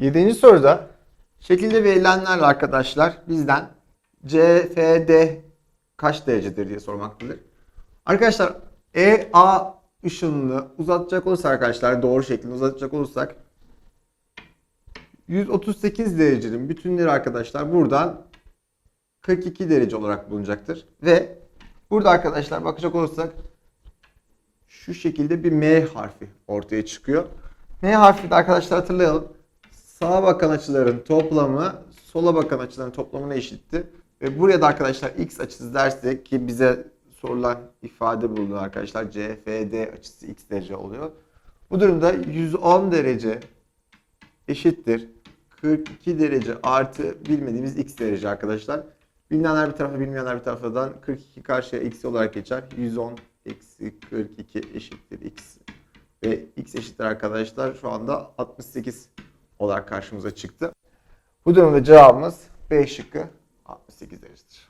Yedinci soruda şekilde verilenlerle arkadaşlar bizden CFD kaç derecedir diye sormaktadır. Arkadaşlar EA ışınını uzatacak olursak arkadaşlar doğru şeklinde uzatacak olursak 138 derecenin bütünleri arkadaşlar buradan 42 derece olarak bulunacaktır. Ve burada arkadaşlar bakacak olursak şu şekilde bir M harfi ortaya çıkıyor. M harfi de arkadaşlar hatırlayalım. Sağa bakan açıların toplamı sola bakan açıların toplamına eşitti. Ve buraya da arkadaşlar x açısı dersek ki bize sorulan ifade bulundu arkadaşlar. CFD açısı x derece oluyor. Bu durumda 110 derece eşittir 42 derece artı bilmediğimiz x derece arkadaşlar. Bilinenler bir tarafa bilmeyenler bir taraftan 42 karşıya x olarak geçer. 110 eksi 42 eşittir x. Ve x eşittir arkadaşlar şu anda 68 olarak karşımıza çıktı. Bu durumda cevabımız B şıkkı 68 derecedir.